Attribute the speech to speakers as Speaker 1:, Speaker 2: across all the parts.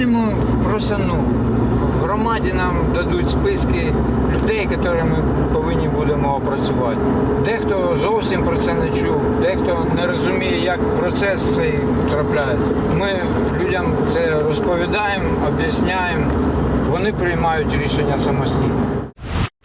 Speaker 1: Їздимо в Просяну. В громаді нам дадуть списки людей, які ми повинні будемо опрацювати. Дехто зовсім про це не чув, дехто не розуміє, як процес цей трапляється. Ми людям це розповідаємо, об'ясняємо, вони приймають рішення самостійно.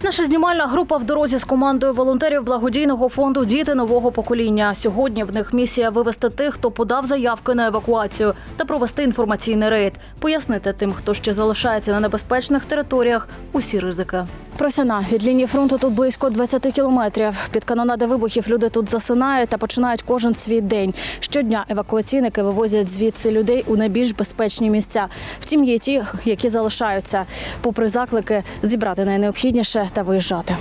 Speaker 2: Наша знімальна група в дорозі з командою волонтерів благодійного фонду Діти нового покоління. Сьогодні в них місія вивести тих, хто подав заявки на евакуацію, та провести інформаційний рейд, пояснити тим, хто ще залишається на небезпечних територіях, усі ризики. Просяна від лінії фронту тут близько 20 кілометрів. Під канонади вибухів люди тут засинають та починають кожен свій день. Щодня евакуаційники вивозять звідси людей у найбільш безпечні місця. Втім, є ті, які залишаються, попри заклики зібрати найнеобхідніше та виїжджати.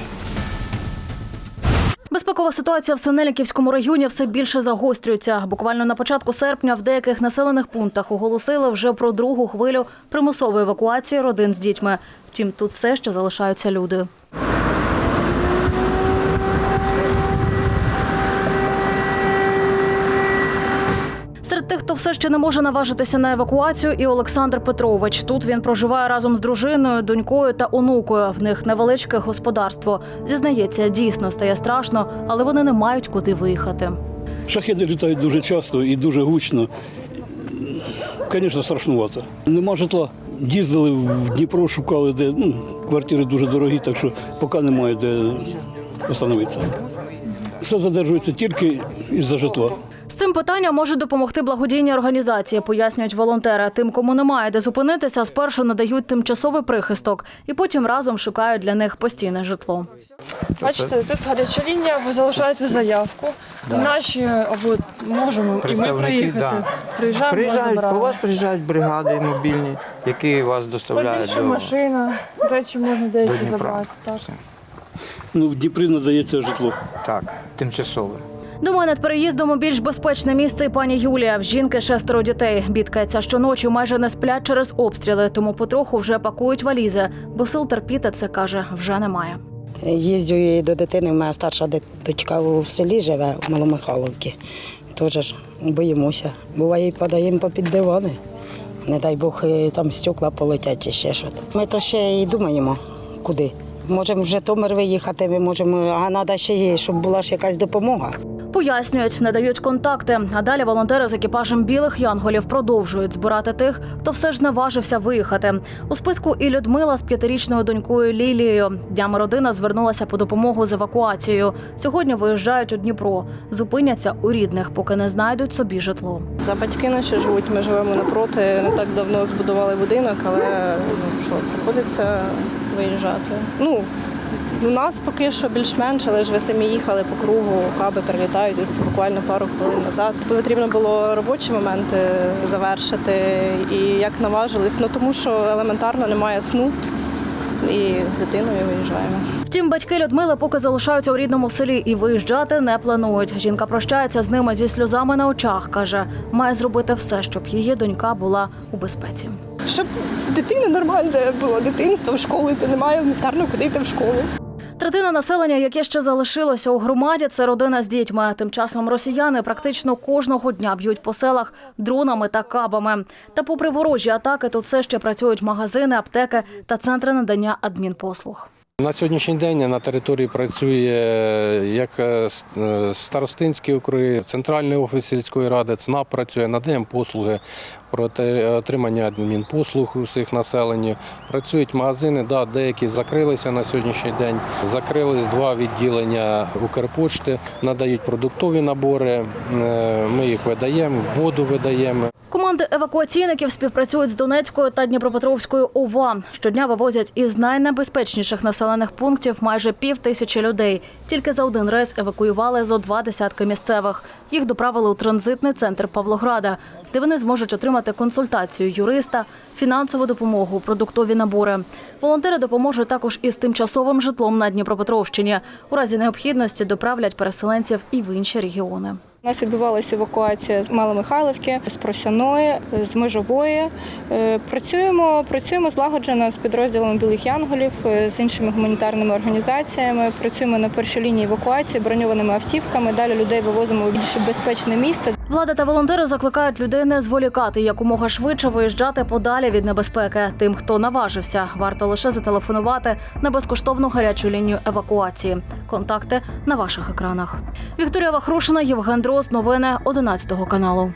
Speaker 2: Безпекова ситуація в Синельниківському районі все більше загострюється. Буквально на початку серпня в деяких населених пунктах оголосили вже про другу хвилю примусової евакуації родин з дітьми. Втім, тут все ще залишаються люди. Хто все ще не може наважитися на евакуацію, і Олександр Петрович. Тут він проживає разом з дружиною, донькою та онукою. В них невеличке господарство. Зізнається, дійсно стає страшно, але вони не мають куди виїхати.
Speaker 3: Шахеди літають дуже часто і дуже гучно. Звісно, страшнувато. Нема житла. Їздили в Дніпро, шукали, де ну, квартири дуже дорогі, так що поки немає де остановитися. Все задержується тільки із-за житла.
Speaker 2: З цим питанням можуть допомогти благодійні організації, пояснюють волонтери. Тим, кому немає де зупинитися, спершу надають тимчасовий прихисток і потім разом шукають для них постійне житло.
Speaker 4: Бачите, тут гаряча лінія, ви залишаєте заявку. Наші або можемо і ми приїхати.
Speaker 1: да.
Speaker 4: Приїжджаємо,
Speaker 1: Приїжджають, по вас приїжджають бригади мобільні, які вас доставляють
Speaker 4: Побільше
Speaker 1: до
Speaker 4: машина, речі можна деякі забрати. Так.
Speaker 3: Ну, в Дніпрі надається житло.
Speaker 1: Так, тимчасове.
Speaker 2: Думаю, над переїздом у більш безпечне місце пані Юлія. В жінки шестеро дітей. Бідкається щоночі майже не сплять через обстріли, тому потроху вже пакують валізи, бо сил терпіти це каже вже немає.
Speaker 5: Їздю і до дитини, мене старша дочка в селі живе, в Маломихайловці. Теж боїмося. Буває, падаємо попід дивани. Не дай Бог, там стекла полетять чи ще щось. Ми то ще і думаємо, куди. Можемо в Житомир виїхати, ми можемо, а треба ще, є, щоб була ж якась допомога.
Speaker 2: Пояснюють, надають контакти. А далі волонтери з екіпажем білих янголів продовжують збирати тих, хто все ж наважився виїхати. У списку і Людмила з п'ятирічною донькою Лілією. Днями родина звернулася по допомогу з евакуацією. Сьогодні виїжджають у Дніпро. Зупиняться у рідних, поки не знайдуть собі житло.
Speaker 6: За батьки наші живуть, ми живемо напроти. Не так давно збудували будинок, але ну що, приходиться виїжджати. Ну, у нас поки що більш-менш, але ж ви самі їхали по кругу, каби прилітають ось буквально пару хвилин назад. Потрібно було робочі моменти завершити і як наважились, ну тому що елементарно немає сну. І з дитиною виїжджаємо.
Speaker 2: Втім, батьки Людмили поки залишаються у рідному селі і виїжджати не планують. Жінка прощається з ними зі сльозами на очах. каже, має зробити все, щоб її донька була у безпеці.
Speaker 6: Щоб в дитини нормальне було дитинство в школу, йти немає елементарно куди йти в школу.
Speaker 2: Третина населення, яке ще залишилося у громаді, це родина з дітьми. Тим часом росіяни практично кожного дня б'ють по селах дронами та кабами. Та, попри ворожі атаки, тут все ще працюють магазини, аптеки та центри надання адмінпослуг.
Speaker 7: На сьогоднішній день на території працює як е, е, старостинські округи, центральний офіс сільської ради, ЦНАП працює, надаємо послуги про отримання адмінпослуг усіх населення. Працюють магазини, да, деякі закрилися на сьогоднішній день. Закрились два відділення Укрпочти, надають продуктові набори. е, Ми їх видаємо, воду видаємо.
Speaker 2: Команди евакуаційників співпрацюють з Донецькою та Дніпропетровською ОВА. Щодня вивозять із найнебезпечніших населених пунктів майже пів тисячі людей. Тільки за один рейс евакуювали зо два десятки місцевих. Їх доправили у транзитний центр Павлограда, де вони зможуть отримати консультацію юриста, фінансову допомогу, продуктові набори. Волонтери допоможуть також із тимчасовим житлом на Дніпропетровщині. У разі необхідності доправлять переселенців і в інші регіони.
Speaker 6: У нас відбувалася евакуація з Маломихайлівки, з Просяної, з Межової. Е, Працюємо, працюємо злагоджено з підрозділами Білих Янголів, е, з іншими гуманітарними організаціями. Працюємо на першій лінії евакуації броньованими автівками. Далі людей вивозимо в більш безпечне місце.
Speaker 2: Влада та волонтери закликають людей не зволікати якомога швидше виїжджати подалі від небезпеки. Тим, хто наважився, варто лише зателефонувати на безкоштовну гарячу лінію евакуації. Контакти на ваших екранах. Вікторія Вахрушина, Євген Дрозд. Новини 11 каналу.